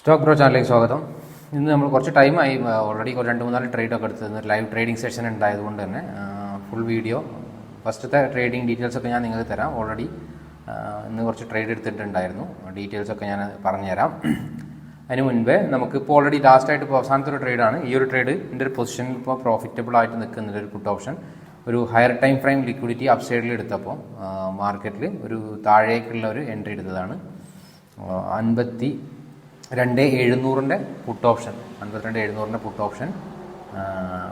Stock bro ചാനലിലേക്ക് സ്വാഗതം. ഇന്ന് നമ്മൾ കുറച്ച് ടൈമായി ഓൾറെഡി രണ്ട് മൂന്നാൽ ട്രേഡ് ഒക്കെ എടുത്തത് ലൈവ് ട്രേഡിംഗ് സെഷൻ ഉണ്ടായതുകൊണ്ട് തന്നെ ഫുൾ വീഡിയോ ഫസ്റ്റത്തെ ട്രേഡിംഗ് ഡീറ്റെയിൽസ് ഒക്കെ ഞാൻ നിങ്ങൾക്ക് തരാം. ഓൾറെഡി ഇന്ന് കുറച്ച് ട്രേഡ് എടുത്തിട്ടുണ്ടായിരുന്നു. ഡീറ്റെയിൽസ് ഒക്കെ ഞാൻ പറഞ്ഞുതരാം. അതിന് മുൻപേ നമുക്ക് ഇപ്പോൾ ഓൾറെഡി ലാസ്റ്റ് ആയിട്ട് ഇപ്പോൾ അവസാനത്തെ ഒരു ട്രേഡാണ് ഈ ഒരു ട്രേഡ് എന്റെ ഒരു പൊസിഷനിൽ ഇപ്പോൾ പ്രോഫിറ്റബിൾ ആയിട്ട് നിൽക്കുന്ന ഒരു പുട്ട് ഓപ്ഷൻ ഒരു higher time frame liquidity up സൈഡിൽ എടുത്തപ്പോൾ മാർക്കറ്റിൽ ഒരു താഴേക്കുള്ള ഒരു എൻട്രി എടുത്തതാണ്. അൻപത്തി രണ്ട് എഴുന്നൂറിന്റെ പുട്ട് ഓപ്ഷൻ അൻപത്തിരണ്ട് എഴുന്നൂറിന്റെ പുട്ട് ഓപ്ഷൻ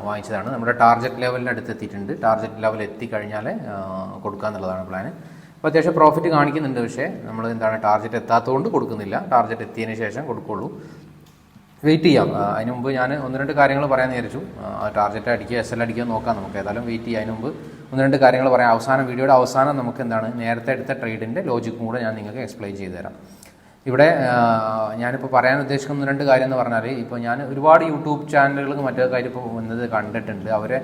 വാങ്ങിച്ചതാണ്. നമ്മുടെ ടാർജറ്റ് ലെവലിന്റെ അടുത്ത് എത്തിയിട്ടുണ്ട് ടാർഗറ്റ് ലെവൽ എത്തിക്കഴിഞ്ഞാൽ കൊടുക്കുക എന്നുള്ളതാണ് പ്ലാൻ അപ്പോൾ അത്യാവശ്യം പ്രോഫിറ്റ് കാണിക്കുന്നുണ്ട് പക്ഷേ നമ്മൾ എന്താണ് ടാർജറ്റ് എത്താത്തതുകൊണ്ട് കൊടുക്കുന്നില്ല. ടാർജറ്റ് എത്തിയതിന് ശേഷം കൊടുക്കുള്ളൂ. വെയിറ്റ് ചെയ്യാം. അതിന് മുമ്പ് ഞാൻ ഒന്ന് രണ്ട് കാര്യങ്ങൾ പറയാൻ വിചാരിച്ചു. ടാർജറ്റ് അടിക്കുക എസ് എൽ അടിക്കുക നോക്കാം നമുക്ക്. ഏതായാലും വെയിറ്റ് ചെയ്യാം. അതിന് മുമ്പ് ഒന്ന് രണ്ട് കാര്യങ്ങൾ പറയാം. അവസാനം വീഡിയോയുടെ അവസാനം നമുക്ക് എന്താണ് നേരത്തെ എടുത്ത ട്രേഡിന്റെ ലോജിക്കും കൂടെ ഞാൻ നിങ്ങൾക്ക് എക്സ്പ്ലെയിൻ ചെയ്തു തരാം ഇവിടെ ഞാനിപ്പോൾ പറയാൻ ഉദ്ദേശിക്കുന്ന രണ്ട് കാര്യം എന്ന് പറഞ്ഞാൽ ഇപ്പോൾ ഞാൻ ഒരുപാട് യൂട്യൂബ് ചാനലുകൾക്ക് മറ്റേ കാര്യം ഇപ്പോൾ വന്നത് കണ്ടിട്ടുണ്ട്. അവരെ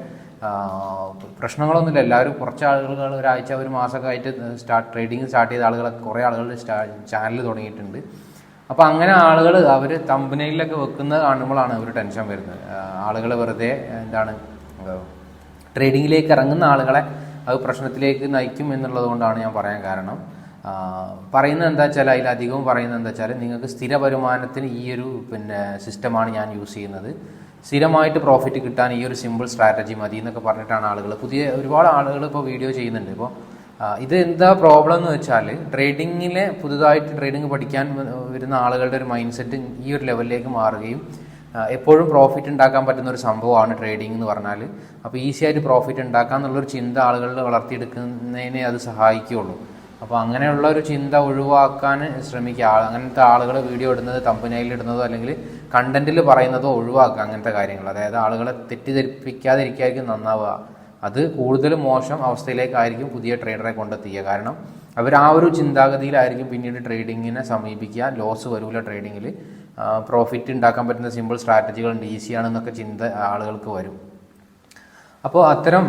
പ്രശ്നങ്ങളൊന്നുമില്ല. എല്ലാവരും കുറച്ച് ആളുകൾ ഒരാഴ്ച ഒരു മാസമൊക്കെ ആയിട്ട് സ്റ്റാർട്ട് ട്രേഡിങ് സ്റ്റാർട്ട് ചെയ്ത ആളുകളൊക്കെ കുറേ ആളുകൾ ചാനൽ തുടങ്ങിയിട്ടുണ്ട്. അപ്പോൾ അങ്ങനെ ആളുകൾ അവർ തമ്പനയിലൊക്കെ വെക്കുന്നത് കാണുമ്പോഴാണ് ഒരു ടെൻഷൻ വരുന്നത്. ആളുകൾ വെറുതെ എന്താണ് ട്രേഡിങ്ങിലേക്ക് ഇറങ്ങുന്ന ആളുകളെ അത് പ്രശ്നത്തിലേക്ക് നയിക്കും എന്നുള്ളത് കൊണ്ടാണ് ഞാൻ പറയാൻ കാരണം. പറയുന്നത് എന്താ വെച്ചാൽ അതിലധികവും പറയുന്നത് എന്താ വെച്ചാൽ നിങ്ങൾക്ക് സ്ഥിര വരുമാനത്തിന് ഈ ഒരു പിന്നെ സിസ്റ്റമാണ് ഞാൻ യൂസ് ചെയ്യുന്നത്. സ്ഥിരമായിട്ട് പ്രോഫിറ്റ് കിട്ടാൻ ഈ ഒരു സിമ്പിൾ സ്ട്രാറ്റജി മതി എന്നൊക്കെ പറഞ്ഞിട്ടാണ് ആളുകൾ. പുതിയ ഒരുപാട് ആളുകൾ ഇപ്പോൾ വീഡിയോ ചെയ്യുന്നുണ്ട്. ഇപ്പോൾ ഇത് എന്താ പ്രോബ്ലം എന്ന് വെച്ചാൽ ട്രേഡിങ്ങിലെ പുതുതായിട്ട് ട്രേഡിംഗ് പഠിക്കാൻ വരുന്ന ആളുകളുടെ ഒരു മൈൻഡ് സെറ്റ് ഈ ഒരു ലെവലിലേക്ക് മാറുകയും എപ്പോഴും പ്രോഫിറ്റ് ഉണ്ടാക്കാൻ പറ്റുന്ന ഒരു സംഭവമാണ് ട്രേഡിംഗ് എന്ന് പറഞ്ഞാൽ അപ്പോൾ ഈസി ആയിട്ട് പ്രോഫിറ്റ് ഉണ്ടാക്കാം എന്നുള്ളൊരു ചിന്ത ആളുകളിൽ വളർത്തിയെടുക്കുന്നതിനെ അത് സഹായിക്കുകയുള്ളൂ. അപ്പോൾ അങ്ങനെയുള്ള ഒരു ചിന്ത ഒഴിവാക്കാൻ ശ്രമിക്കുക. അങ്ങനത്തെ ആളുകൾ വീഡിയോ ഇടുന്നത് തമ്പനയിൽ ഇടുന്നതോ അല്ലെങ്കിൽ കണ്ടന്റിൽ പറയുന്നതോ ഒഴിവാക്കുക അങ്ങനത്തെ കാര്യങ്ങൾ. അതായത് ആളുകളെ തെറ്റിദ്ധരിപ്പിക്കാതിരിക്കായിരിക്കും നന്നാവുക. അത് കൂടുതൽ മോശം അവസ്ഥയിലേക്കായിരിക്കും പുതിയ ട്രേഡറെ കൊണ്ടെത്തിക്കുക. കാരണം അവർ ആ ഒരു ചിന്താഗതിയിലായിരിക്കും പിന്നീട് ട്രേഡിങ്ങിനെ സമീപിക്കുക. ലോസ് വരൂല ട്രേഡിങ്ങിൽ പ്രോഫിറ്റ് ഉണ്ടാക്കാൻ പറ്റുന്ന സിമ്പിൾ സ്ട്രാറ്റജികളുണ്ട് ഈസിയാണെന്നൊക്കെ ചിന്ത ആളുകൾക്ക് വരും. അപ്പോൾ അത്തരം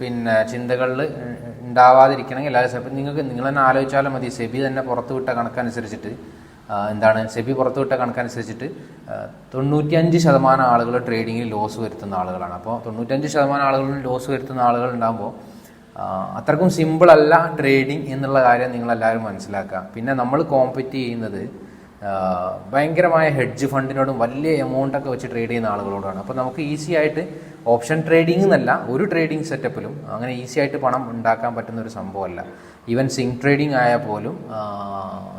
പിന്നെ ചിന്തകളിൽ ഉണ്ടാവാതിരിക്കണമെങ്കിൽ എല്ലാവരും സെബി നിങ്ങൾക്ക് നിങ്ങൾ തന്നെ ആലോചിച്ചാലും മതി സെബി തന്നെ പുറത്തുവിട്ട കണക്കനുസരിച്ചിട്ട് എന്താണ് സെബി പുറത്തുവിട്ട കണക്കനുസരിച്ചിട്ട് തൊണ്ണൂറ്റിയഞ്ച് ശതമാനം ആളുകൾ ട്രേഡിങ്ങിൽ ലോസ് വരുത്തുന്ന ആളുകളാണ്. അപ്പോൾ തൊണ്ണൂറ്റഞ്ച് ശതമാനം ആളുകളിൽ ലോസ് വരുത്തുന്ന ആളുകൾ ഉണ്ടാകുമ്പോൾ അത്രക്കും സിമ്പിളല്ല ട്രേഡിംഗ് എന്നുള്ള കാര്യം നിങ്ങളെല്ലാവരും മനസ്സിലാക്കുക. പിന്നെ നമ്മൾ കോമ്പറ്റ് ചെയ്യുന്നത് ഭയങ്കരമായ ഹെഡ്ജ് ഫണ്ടിനോടും വലിയ എമൗണ്ട് ഒക്കെ വെച്ച് ട്രേഡ് ചെയ്യുന്ന ആളുകളോടാണ്. അപ്പോൾ നമുക്ക് ഈസി ആയിട്ട് ഓപ്ഷൻ ട്രേഡിംഗ് എന്നല്ല ഒരു ട്രേഡിംഗ് സെറ്റപ്പിലും അങ്ങനെ ഈസി ആയിട്ട് പണം ഉണ്ടാക്കാൻ പറ്റുന്ന ഒരു സംഭവമല്ല. ഈവൻ സിങ് ട്രേഡിംഗ് ആയാൽ പോലും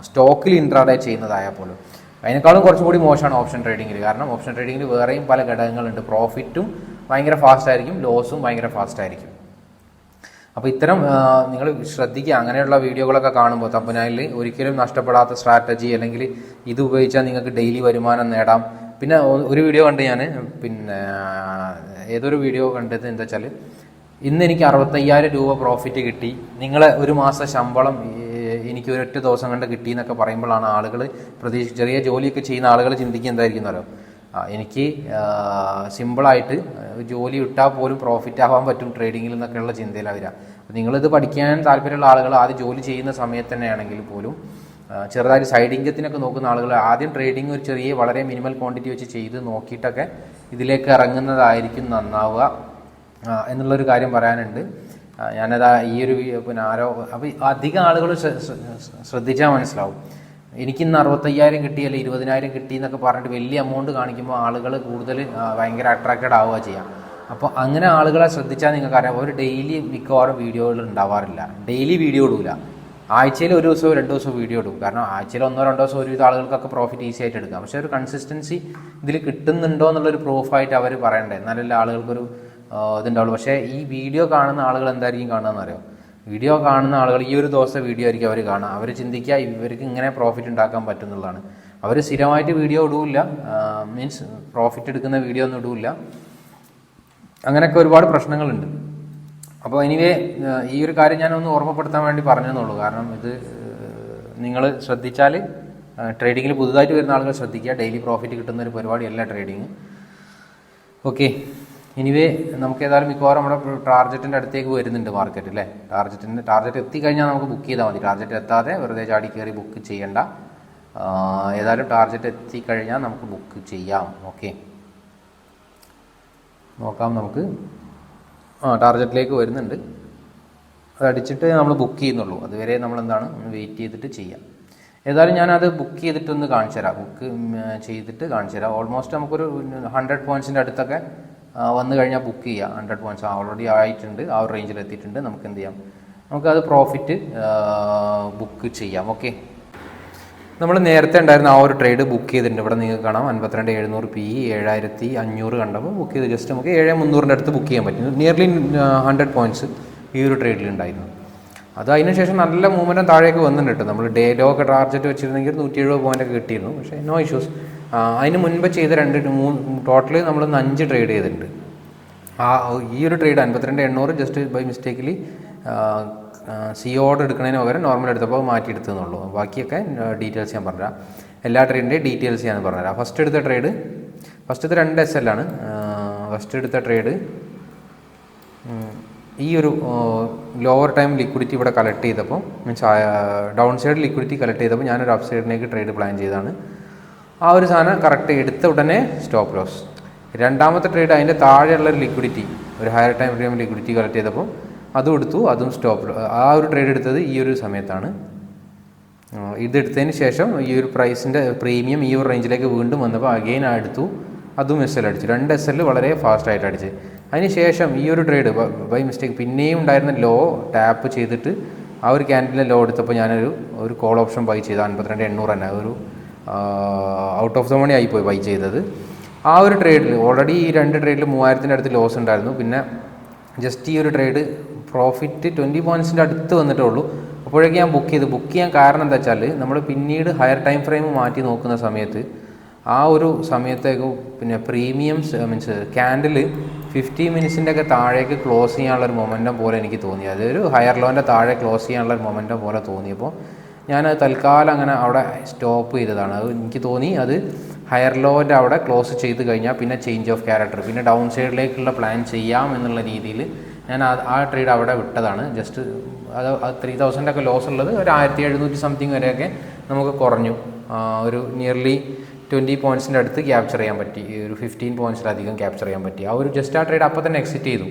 സ്റ്റോക്കിൽ ഇൻട്രാഡേ ചെയ്യുന്നതായാൽ പോലും. അതിനേക്കാളും കുറച്ചും കൂടി മോശമാണ് ഓപ്ഷൻ ട്രേഡിങ്ങിൽ കാരണം ഓപ്ഷൻ ട്രേഡിങ്ങിൽ വേറെയും പല ഘടകങ്ങളുണ്ട്. പ്രോഫിറ്റും ഭയങ്കര ഫാസ്റ്റ് ആയിരിക്കും ലോസും ഭയങ്കര ഫാസ്റ്റ് ആയിരിക്കും. അപ്പോൾ ഇത്തരം നിങ്ങൾ ശ്രദ്ധിക്കുക. അങ്ങനെയുള്ള വീഡിയോകളൊക്കെ കാണുമ്പോൾ തമ്പനായിൽ ഒരിക്കലും നഷ്ടപ്പെടാത്ത സ്ട്രാറ്റജി അല്ലെങ്കിൽ ഇത് ഉപയോഗിച്ചാൽ നിങ്ങൾക്ക് ഡെയിലി വരുമാനം നേടാം. പിന്നെ ഒരു വീഡിയോ കണ്ട് ഞാൻ പിന്നെ ഏതൊരു വീഡിയോ കണ്ടത് എന്താ വെച്ചാൽ ഇന്ന് എനിക്ക് അറുപത്തയ്യായിരം രൂപ പ്രോഫിറ്റ് കിട്ടി. നിങ്ങളെ ഒരു മാസം ശമ്പളം എനിക്ക് ഒരൊറ്റ ദിവസം കണ്ട് കിട്ടി എന്നൊക്കെ പറയുമ്പോഴാണ് ആളുകൾ പ്രതീക്ഷ ചെറിയ ജോലിയൊക്കെ ചെയ്യുന്ന ആളുകൾ ചിന്തിക്കുക എന്തായിരിക്കുന്നല്ലോ എനിക്ക് സിമ്പിളായിട്ട് ജോലി ഇട്ടാൽ പോലും പ്രോഫിറ്റ് ആവാൻ പറ്റും ട്രേഡിങ്ങിൽ എന്നൊക്കെയുള്ള ചിന്തയിലാണ് വരിക അപ്പോൾ നിങ്ങളിത് പഠിക്കാൻ താല്പര്യമുള്ള ആളുകൾ ആദ്യം ജോലി ചെയ്യുന്ന സമയത്ത് തന്നെയാണെങ്കിൽ പോലും ചെറുതായി സൈഡ് ഇൻകത്തിനൊക്കെ നോക്കുന്ന ആളുകൾ ആദ്യം ട്രേഡിംഗ് ഒരു ചെറിയ വളരെ മിനിമൽ ക്വാണ്ടിറ്റി വെച്ച് ചെയ്ത് നോക്കിയിട്ടൊക്കെ ഇതിലേക്ക് ഇറങ്ങുന്നതായിരിക്കും നന്നാവുക എന്നുള്ളൊരു കാര്യം പറയാനുണ്ട്. ഞാനതാ ഈ ഒരു പിന്നെ ആരോ അപ്പോൾ അധികം ആളുകൾ ശ്രദ്ധിച്ചാൽ മനസ്സിലാവും. എനിക്കിന്ന് അറുപത്തയ്യായിരം കിട്ടി അല്ലെങ്കിൽ ഇരുപതിനായിരം കിട്ടി എന്നൊക്കെ പറഞ്ഞിട്ട് വലിയ എമൗണ്ട് കാണിക്കുമ്പോൾ ആളുകൾ കൂടുതൽ ഭയങ്കര അട്രാക്റ്റഡ് ആവുക ചെയ്യാം. അപ്പോൾ അങ്ങനെ ആളുകളെ ശ്രദ്ധിച്ചാൽ നിങ്ങൾക്ക് അറിയാം ഒരു ഡെയിലി മിക്കവാറും വീഡിയോകൾ ഉണ്ടാവാറില്ല. ഡെയിലി വീഡിയോ ഇടൂല. ആഴ്ചയിൽ ഒരു ദിവസമോ രണ്ട് ദിവസമോ വീഡിയോ ഇടും. കാരണം ആഴ്ചയിൽ ഒന്നോ രണ്ടോ ദിവസം ഒരുവിധ ആളുകൾക്കൊക്കെ പ്രോഫിറ്റ് ഈസി ആയിട്ട് എടുക്കാം. പക്ഷേ ഒരു കൺസിസ്റ്റൻസി ഇതിൽ കിട്ടുന്നുണ്ടോ എന്നുള്ളൊരു പ്രൂഫായിട്ട് അവർ പറയണ്ടേ? എന്നാലല്ലേ ആളുകൾക്കൊരു ഇതുണ്ടാവുള്ളൂ. പക്ഷേ ഈ വീഡിയോ കാണുന്ന ആളുകൾ എന്തായിരിക്കും കാണുകയെന്ന് അറിയോ വീഡിയോ കാണുന്ന ആളുകൾ ഈ ഒരു ദിവസത്തെ വീഡിയോ ആയിരിക്കും അവർ കാണുക. അവർ ചിന്തിക്കുക ഇവർക്ക് ഇങ്ങനെ പ്രോഫിറ്റ് ഉണ്ടാക്കാൻ പറ്റുന്നുള്ളതാണ്. അവർ സ്ഥിരമായിട്ട് വീഡിയോ ഇടൂല്ല. മീൻസ് പ്രോഫിറ്റ് എടുക്കുന്ന വീഡിയോ ഒന്നും ഇടൂല്ല. അങ്ങനെയൊക്കെ ഒരുപാട് പ്രശ്നങ്ങളുണ്ട്. അപ്പോൾ എനിവേ ഈ ഒരു കാര്യം ഞാനൊന്ന് ഓർമ്മപ്പെടുത്താൻ വേണ്ടി പറഞ്ഞെന്നുള്ളൂ. കാരണം ഇത് നിങ്ങൾ ശ്രദ്ധിച്ചാൽ ട്രേഡിങ്ങിൽ പുതുതായിട്ട് വരുന്ന ആളുകൾ ശ്രദ്ധിക്കുക. ഡെയിലി പ്രോഫിറ്റ് കിട്ടുന്ന ഒരു പരിപാടിയല്ല ട്രേഡിങ് ഓക്കെ എനിവേ നമുക്ക് ഏതായാലും മിക്കവാറും നമ്മുടെ ടാർജറ്റിന്റെ അടുത്തേക്ക് വരുന്നുണ്ട് മാർക്കറ്റ് അല്ലേ? ടാർജറ്റിന്റെ ടാർജറ്റ് എത്തിക്കഴിഞ്ഞാൽ നമുക്ക് ബുക്ക് ചെയ്താൽ മതി. ടാർജറ്റ് എത്താതെ വെറുതെ ചാടി കയറി ബുക്ക് ചെയ്യേണ്ട. ഏതായാലും ടാർജറ്റ് എത്തിക്കഴിഞ്ഞാൽ നമുക്ക് ബുക്ക് ചെയ്യാം. ഓക്കെ നോക്കാം നമുക്ക്. ആ ടാർജറ്റിലേക്ക് വരുന്നുണ്ട്. അത് അടിച്ചിട്ട് നമ്മൾ ബുക്ക് ചെയ്യുന്നുള്ളൂ. അതുവരെ നമ്മൾ എന്താണ് വെയിറ്റ് ചെയ്തിട്ട് ചെയ്യാം. ഏതായാലും ഞാനത് ബുക്ക് ചെയ്തിട്ടൊന്ന് കാണിച്ചു തരാം ബുക്ക് ചെയ്തിട്ട് കാണിച്ചു തരാം ഓൾമോസ്റ്റ് നമുക്കൊരു ഹൺഡ്രഡ് പോയിന്റ്സിന്റെ അടുത്തൊക്കെ വന്നു കഴിഞ്ഞാൽ ബുക്ക് ചെയ്യാം. ഹൺഡ്രഡ് പോയിന്റ്സ് ഓൾറെഡി ആയിട്ടുണ്ട്. ആ ഒരു റേഞ്ചിൽ എത്തിയിട്ടുണ്ട്. നമുക്ക് എന്ത് ചെയ്യാം? നമുക്കത് പ്രോഫിറ്റ് ബുക്ക് ചെയ്യാം. ഓക്കെ നമ്മൾ നേരത്തെ ഉണ്ടായിരുന്ന ആ ഒരു ട്രേഡ് ബുക്ക് ചെയ്തിട്ടുണ്ട്. ഇവിടെ നിങ്ങൾക്ക് കാണാം. അൻപത്തിരണ്ട് എഴുന്നൂറ് പി ഏഴായിരത്തി അഞ്ഞൂറ് കണ്ടപ്പോൾ ബുക്ക് ചെയ്ത് ജസ്റ്റ് നമുക്ക് ഏഴ് മുന്നൂറിന്റെ അടുത്ത് ബുക്ക് ചെയ്യാൻ പറ്റും. നിയർലി ഹൺഡ്രഡ് പോയിന്റ്സ് ഈ ഒരു ട്രേഡിൽ ഉണ്ടായിരുന്നു. അത് അതിനുശേഷം നല്ല മൂവ്മെന്റും താഴേക്ക് വന്നിട്ടുണ്ട് നമ്മൾ ഡേ ലോ ഒക്കെ ടാർജറ്റ് വെച്ചിരുന്നെങ്കിൽ നൂറ്റി എഴുപത് പോയിന്റ് ഒക്കെ കിട്ടിയിരുന്നു. പക്ഷേ നോ ഇഷ്യൂസ് അതിന് മുൻപ് ചെയ്ത രണ്ട് മൂന്ന് ടോട്ടൽ നമ്മൾ അഞ്ച് ട്രേഡ് ചെയ്തിട്ടുണ്ട്. ആ ഈ ഒരു ട്രേഡ് അൻപത്തിരണ്ട് എണ്ണൂറ് just by mistakenly C order എടുക്കുന്നതിന് പകരം നോർമൽ എടുത്തപ്പോൾ മാറ്റിയെടുത്തെന്നുള്ളൂ ബാക്കിയൊക്കെ ഡീറ്റെയിൽസ് ഞാൻ പറഞ്ഞുതരാം. എല്ലാ ട്രേഡിന്റെയും ഡീറ്റെയിൽസ് ഞാൻ പറഞ്ഞുതരാം. ഫസ്റ്റ് എടുത്ത ട്രേഡ് ഫസ്റ്റത്തെ രണ്ട് എസ് എൽ ആണ്. ഫസ്റ്റ് എടുത്ത ട്രേഡ് ഈ ഒരു ലോവർ ടൈം ലിക്വിഡിറ്റി ഇവിടെ കളക്ട് ചെയ്തപ്പോൾ means down side liquidity collect ചെയ്തപ്പോൾ ഞാനൊരു അപ്പ് സൈഡിലേക്ക് ട്രേഡ് പ്ലാൻ ചെയ്തതാണ്. ആ ഒരു സാധനം കറക്റ്റ് എടുത്ത ഉടനെ സ്റ്റോപ്പ് ലോസ് രണ്ടാമത്തെ ട്രേഡ് അതിന്റെ താഴെയുള്ള ഒരു ലിക്വിഡിറ്റി ഒരു higher time frame liquidity collect ചെയ്തപ്പോൾ അതും എടുത്തു അതും സ്റ്റോപ്പ് ആ ഒരു ട്രേഡ് എടുത്തത് ഈ ഒരു സമയത്താണ്. ഇതെടുത്തതിന് ശേഷം ഈ ഒരു പ്രൈസിന്റെ പ്രീമിയം ഈ ഒരു റേഞ്ചിലേക്ക് വീണ്ടും വന്നപ്പോൾ അഗെയിൻ എടുത്തു അതും എസ് എൽ അടിച്ചു. രണ്ട് എസ് എൽ വളരെ ഫാസ്റ്റായിട്ട് അടിച്ച്. അതിന് ശേഷം ഈ ഒരു ട്രേഡ് ബൈ മിസ്റ്റേക്ക് പിന്നെയും ഉണ്ടായിരുന്ന ലോ ടാപ്പ് ചെയ്തിട്ട് ആ ഒരു ക്യാൻഡിലെ ലോ എടുത്തപ്പോൾ ഞാനൊരു ഒരു കോൾ ഓപ്ഷൻ ബൈ ചെയ്തു. അൻപത്തിരണ്ട് എണ്ണൂറ് തന്നെ ഒരു ഔട്ട് ഓഫ് ദ മണി ആയിപ്പോയി ബൈ ചെയ്തത്. ആ ഒരു ട്രേഡിൽ ഓൾറെഡി ഈ രണ്ട് ട്രേഡിൽ മൂവായിരത്തിന്റെ അടുത്ത് ലോസ് ഉണ്ടായിരുന്നു. പിന്നെ ജസ്റ്റ് ഈ ഒരു ട്രേഡ് പ്രോഫിറ്റ് ട്വന്റി പോയിന്റ്സിന്റെ അടുത്ത് വന്നിട്ടേ ഉള്ളൂ. അപ്പോഴേക്ക് ഞാൻ ബുക്ക് ചെയ്ത്. ബുക്ക് ചെയ്യാൻ കാരണം എന്താ വെച്ചാൽ നമ്മൾ പിന്നീട് ഹയർ ടൈം ഫ്രെയിം മാറ്റി നോക്കുന്ന സമയത്ത് ആ ഒരു സമയത്തേക്ക് പിന്നെ പ്രീമിയംസ് മീൻസ് ക്യാൻഡിൽ ഫിഫ്റ്റി മിനിറ്റ്സിന്റെ ഒക്കെ താഴേക്ക് ക്ലോസ് ചെയ്യാനുള്ള ഒരു മൊമെന്റം പോലെ എനിക്ക് തോന്നി. അതൊരു ഹയർ ലോന്റെ താഴെ ക്ലോസ് ചെയ്യാനുള്ള ഒരു മൊമെന്റം പോലെ തോന്നിയപ്പോൾ ഞാൻ തൽക്കാലം അങ്ങനെ അവിടെ സ്റ്റോപ്പ് ചെയ്തതാണ്. അത് എനിക്ക് തോന്നി അത് ഹയർ ലോന്റെ അവിടെ ക്ലോസ് ചെയ്ത് കഴിഞ്ഞാൽ പിന്നെ ചേഞ്ച് ഓഫ് ക്യാരക്ടർ പിന്നെ ഡൗൺ സൈഡിലേക്കുള്ള പ്ലാൻ ചെയ്യാം എന്നുള്ള രീതിയിൽ ഞാൻ ആ- ട്രേഡ് അവിടെ വിട്ടതാണ്. ജസ്റ്റ് അത് ത്രീ തൗസൻഡൊക്കെ ലോസ് ഉള്ളത് ഒരു ആയിരത്തി എഴുന്നൂറ്റി സംതിങ് വരെയൊക്കെ നമുക്ക് കുറഞ്ഞു. ഒരു നിയർലി ട്വന്റി പോയിന്റ്സിന്റെ അടുത്ത് ക്യാപ്ചർ ചെയ്യാൻ പറ്റി. ഒരു ഫിഫ്റ്റീൻ പോയിന്റ്സിലധികം ക്യാപ്ചർ ചെയ്യാൻ പറ്റി. ആ ഒരു ജസ്റ്റ് ആ ട്രേഡ് അപ്പോൾ തന്നെ എക്സിറ്റ് ചെയ്തു.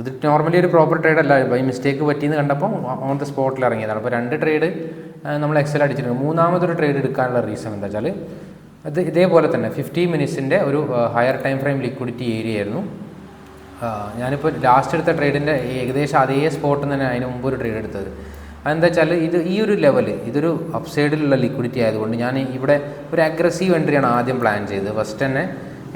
ഇത് നോർമലി ഒരു പ്രോപ്പർ ട്രേഡ് അല്ല. ബൈ മിസ്റ്റേക്ക് പറ്റിയെന്ന് കണ്ടപ്പോൾ ഓൺ ദ സ്പോട്ടിൽ ഇറങ്ങിയതാണ്. അപ്പോൾ രണ്ട് ട്രേഡ് നമ്മൾ എക്സൽ അടിച്ചിട്ടുണ്ട്. മൂന്നാമതൊരു ട്രേഡ് എടുക്കാനുള്ള റീസൺ എന്താ വെച്ചാൽ അത് ഇതേപോലെ തന്നെ ഫിഫ്റ്റി മിനിറ്റ്സിന്റെ ഒരു higher time frame liquidity area ആയിരുന്നു. ഞാനിപ്പോൾ ലാസ്റ്റ് എടുത്ത ട്രേഡിന്റെ ഏകദേശം അതേ സ്പോട്ട് തന്നെ അതിന് മുമ്പ് ഒരു ട്രേഡ് എടുത്തത്. അതെന്താ വെച്ചാൽ ഇത് ഈ ഒരു ലെവൽ ഇതൊരു അപ്സൈഡിലുള്ള ലിക്വിഡിറ്റി ആയതുകൊണ്ട് ഞാൻ ഇവിടെ ഒരു അഗ്രസീവ് എൻട്രിയാണ് ആദ്യം പ്ലാൻ ചെയ്തത്. ഫസ്റ്റ് തന്നെ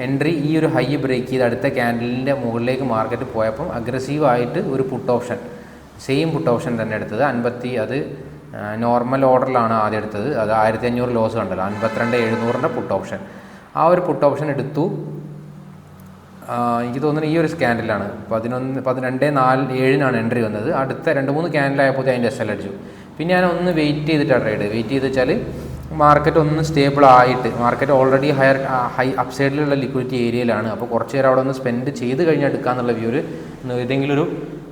എൻട്രി ഈ ഒരു ഹൈ ബ്രേക്ക് ചെയ്ത് അടുത്ത ക്യാൻഡലിന്റെ മുകളിലേക്ക് മാർക്കറ്റ് പോയപ്പം അഗ്രസീവായിട്ട് ഒരു put option same put option തന്നെ എടുത്തത്. അൻപത്തി അത് നോർമൽ ഓർഡറിലാണ് ആദ്യം എടുത്തത്. അത് ആയിരത്തി അഞ്ഞൂറ് ലോസ് കണ്ടല്ലോ. അൻപത്തിരണ്ട് എഴുന്നൂറിന്റെ പുട്ട് ഓപ്ഷൻ ആ ഒരു പുട്ട് ഓപ്ഷൻ എടുത്തു. എനിക്ക് തോന്നുന്നു ഈ ഒരു സ്കാൻഡിലാണ് പതിനൊന്ന് പതിനെണ്ട് നാല് ഏഴിനാണ് എൻട്രി വന്നത്. അടുത്ത രണ്ട് മൂന്ന് ക്യാൻഡിലായപ്പോൾ അതിന്റെ എസ് എൽ അടിച്ചു. പിന്നെ ഞാൻ ഒന്ന് വെയിറ്റ് ചെയ്തിട്ടാണ് ട്രേഡ് വെയിറ്റ് ചെയ്ത് വെച്ചാൽ മാർക്കറ്റ് ഒന്ന് സ്റ്റേബിൾ ആയിട്ട് മാർക്കറ്റ് ഓൾറെഡി ഹയർ ഹൈ അപ്സൈഡിലുള്ള ലിക്വിഡിറ്റി ഏരിയയിലാണ് അപ്പോൾ കുറച്ച് നേരം അവിടെ ഒന്ന് സ്പെൻഡ് ചെയ്ത് കഴിഞ്ഞാൽ എടുക്കാന്നുള്ള വ്യൂവിൽ ഏതെങ്കിലും ഒരു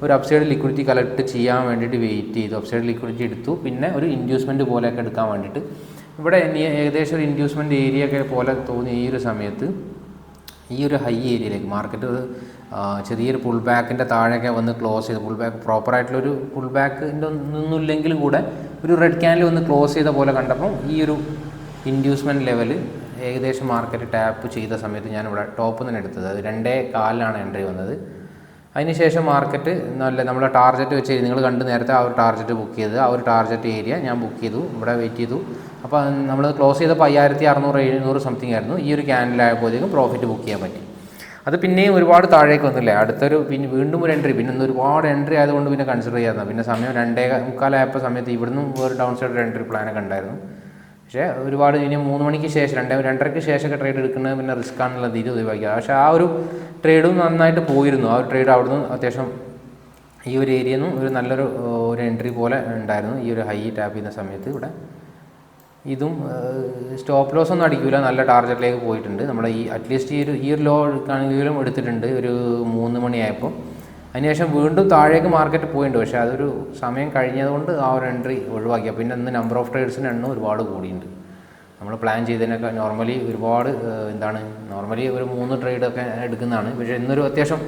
ഒരു അപ്സൈഡ് ലിക്വിഡിറ്റി കളക്ട് ചെയ്യാൻ വേണ്ടിയിട്ട് വെയിറ്റ് ചെയ്തു. അപ്സൈഡ് ലിക്വിഡിറ്റി എടുത്തു. പിന്നെ ഒരു ഇൻഡ്യൂസ്മെന്റ് പോലെയൊക്കെ എടുക്കാൻ വേണ്ടിയിട്ട്. ഇവിടെ ഏകദേശം ഒരു ഇൻഡ്യൂസ്മെന്റ് ഏരിയ ഒക്കെ പോലെ തോന്നി ഈ ഒരു സമയത്ത്. ഈ ഒരു ഹൈ ഏരിയയിലേക്ക് മാർക്കറ്റ് ചെറിയൊരു പുൾ ബാക്കിന്റെ താഴെയൊക്കെ വന്ന് ക്ലോസ് ചെയ്ത്. പുൾ ബാക്ക് പ്രോപ്പറായിട്ടുള്ളൊരു പുൾ ബാക്കിന്റെ ഒന്നുമില്ലെങ്കിലും കൂടെ ഒരു റെഡ് ക്യാനിൽ വന്ന് ക്ലോസ് ചെയ്ത പോലെ കണ്ടപ്പോൾ ഈ ഒരു ഇൻഡ്യൂസ്മെന്റ് ലെവൽ ഏകദേശം മാർക്കറ്റ് ടാപ്പ് ചെയ്ത സമയത്ത് ഞാൻ ഇവിടെ ടോപ്പ് തന്നെ എടുത്തത്. അത് രണ്ടേ കാലിലാണ് എൻട്രി വന്നത്. അതിനുശേഷം മാർക്കറ്റ് നല്ല നമ്മളെ ടാർഗറ്റ് വെച്ച് നിങ്ങൾ കണ്ട് നേരത്തെ ആ ഒരു ടാർഗറ്റ് ബുക്ക് ചെയ്ത് ആ ഒരു ടാർഗറ്റ് ഏരിയ ഞാൻ ബുക്ക് ചെയ്തു. ഇവിടെ വെയിറ്റ് ചെയ്തു. അപ്പോൾ നമ്മൾ ക്ലോസ് ചെയ്തപ്പോൾ അയ്യായിരത്തി അറുന്നൂറ് എഴുന്നൂറ് സംതിങ് ആയിരുന്നു. ഈ ഒരു ക്യാൻഡിലായപ്പോഴത്തേക്കും പ്രോഫിറ്റ് ബുക്ക് ചെയ്യാൻ പറ്റി. അത് പിന്നെയും ഒരുപാട് താഴേക്ക് വന്നില്ലേ? അടുത്തൊരു പിന്നെ വീണ്ടും ഒരു എൻട്രി പിന്നെ ഒരുപാട് എൻട്രി ആയതുകൊണ്ട് പിന്നെ കൺസിഡർ ചെയ്യാത്ത പിന്നെ സമയം രണ്ടേ മുക്കാലായപ്പോൾ സമയത്ത് ഇവിടുന്ന് ഒരു ഡൗൺ സൈഡ് എൻട്രി പ്ലാനൊക്കെ ഉണ്ടായിരുന്നു. പക്ഷേ ഒരുപാട് ഇനി മൂന്ന് മണിക്ക് ശേഷം രണ്ട് രണ്ടരയ്ക്ക് ശേഷമൊക്കെ ട്രേഡ് എടുക്കുന്നത് പിന്നെ റിസ്ക് ആണെന്നുള്ള രീതി ഒഴിവാക്കിയത്. പക്ഷേ ആ ഒരു ട്രേഡും നന്നായിട്ട് പോയിരുന്നു. ആ ഒരു ട്രേഡ് അവിടുന്ന് അത്യാവശ്യം ഈ ഒരു ഏരിയയിൽ നിന്നും ഒരു നല്ലൊരു ഒരു എൻട്രി പോലെ ഉണ്ടായിരുന്നു. ഈ ഒരു ഹൈ ടാപ്പ് ചെയ്യുന്ന സമയത്ത് ഇവിടെ ഇതും സ്റ്റോപ്പ് ലോസ് ഒന്നും അടിക്കില്ല നല്ല ടാർഗറ്റിലേക്ക് പോയിട്ടുണ്ട്. നമ്മുടെ ഈ അറ്റ്ലീസ്റ്റ് ഈ ഒരു ഈ ഒരു ലോ എടുക്കുകയാണെങ്കിലും എടുത്തിട്ടുണ്ട്. ഒരു മൂന്ന് മണിയായപ്പോൾ. അതിനുശേഷം വീണ്ടും താഴേക്ക് മാർക്കറ്റ് പോയിട്ടുണ്ട്. പക്ഷേ അതൊരു സമയം കഴിഞ്ഞതുകൊണ്ട് ആ ഒരു എൻട്രി ഒഴിവാക്കി. പിന്നെ ഇന്ന് നമ്പർ ഓഫ് ട്രേഡ്സിന്റെ എണ്ണം ഒരുപാട് കൂടിയിട്ടുണ്ട്. നമ്മൾ പ്ലാൻ ചെയ്തതിനൊക്കെ നോർമലി ഒരുപാട് എന്താണ് നോർമലി ഒരു മൂന്ന് ട്രേഡൊക്കെ എടുക്കുന്നതാണ്. പക്ഷേ ഇന്നൊരു അത്യാവശ്യം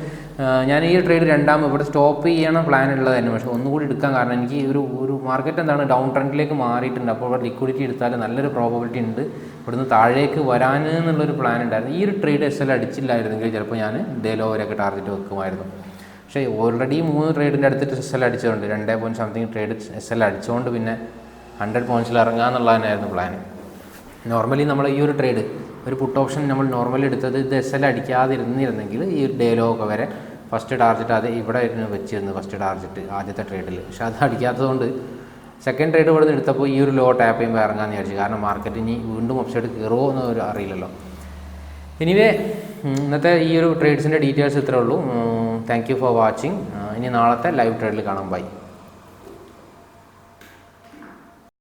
ഞാൻ ഈ ട്രേഡ് രണ്ടാം ഇവിടെ സ്റ്റോപ്പ് ചെയ്യണം പ്ലാൻ ഉള്ളതായിരുന്നു പക്ഷേ ഒന്നുകൂടി എടുക്കാൻ കാരണം എനിക്ക് ഒരു ഒരു മാർക്കറ്റ് എന്താണ് ഡൗൺ ട്രെൻഡിലേക്ക് മാറിയിട്ടുണ്ട്. അപ്പോൾ ഇവിടെ ലിക്വിഡിറ്റി എടുത്താൽ നല്ലൊരു പ്രോബബിലിറ്റി ഉണ്ട് ഇവിടുന്ന് താഴേക്ക് വരാൻ എന്നുള്ളൊരു പ്ലാൻ ഉണ്ടായിരുന്നു. ഈ ഒരു ട്രേഡ് എസ് എൽ അടിച്ചില്ലായിരുന്നെങ്കിൽ ചിലപ്പോൾ ഞാൻ ഡേ ലോവരൊക്കെ ടാർഗറ്റ് വെക്കുമായിരുന്നു. പക്ഷേ ഓൾറെഡി മൂന്ന് ട്രേഡിന്റെ അടുത്തിട്ട് എസ് എൽ അടിച്ചതുകൊണ്ട് രണ്ടേ point something trade S L അടിച്ചുകൊണ്ട് പിന്നെ ഹൺഡ്രഡ് പോയിന്റ്സിൽ ഇറങ്ങുക എന്നുള്ളത് തന്നെയായിരുന്നു പ്ലാൻ നോർമലി നമ്മൾ ഈ ഒരു ട്രേഡ് ഒരു പുട്ട് ഓപ്ഷൻ നമ്മൾ നോർമലി എടുത്തത് ഇത് എസ് എൽ അടിക്കാതിരുന്നിരുന്നെങ്കിൽ ഈ ഒരു ഡേ ലോ ഒക്കെ വരെ ഫസ്റ്റ് ടാർജറ്റ് അത് ഇവിടെ ആയിരുന്നു വെച്ചിരുന്നു ഫസ്റ്റ് ടാർജറ്റ് ആദ്യത്തെ ട്രേഡിൽ പക്ഷേ അത് അടിക്കാത്തതുകൊണ്ട് സെക്കൻഡ് ട്രേഡ് ഇവിടെ നിന്ന് എടുത്തപ്പോൾ ഈ ഒരു ലോ ടാപ്പ് ചെയ്യുമ്പോൾ ഇറങ്ങാമെന്ന് വിചാരിച്ചു. കാരണം മാർക്കറ്റ് ഇനി വീണ്ടും അപ്സൈഡ് കയറുമോ എന്ന് അറിയില്ലല്ലോ. എനിവേ ഇന്നത്തെ ഈ ഒരു ട്രേഡ്സിന്റെ ഡീറ്റെയിൽസ് ഇത്രേ ഉള്ളൂ. താങ്ക് യു ഫോർ വാച്ചിങ് ഇനി നാളത്തെ ലൈവ് ട്രേഡിൽ കാണാം. ബൈ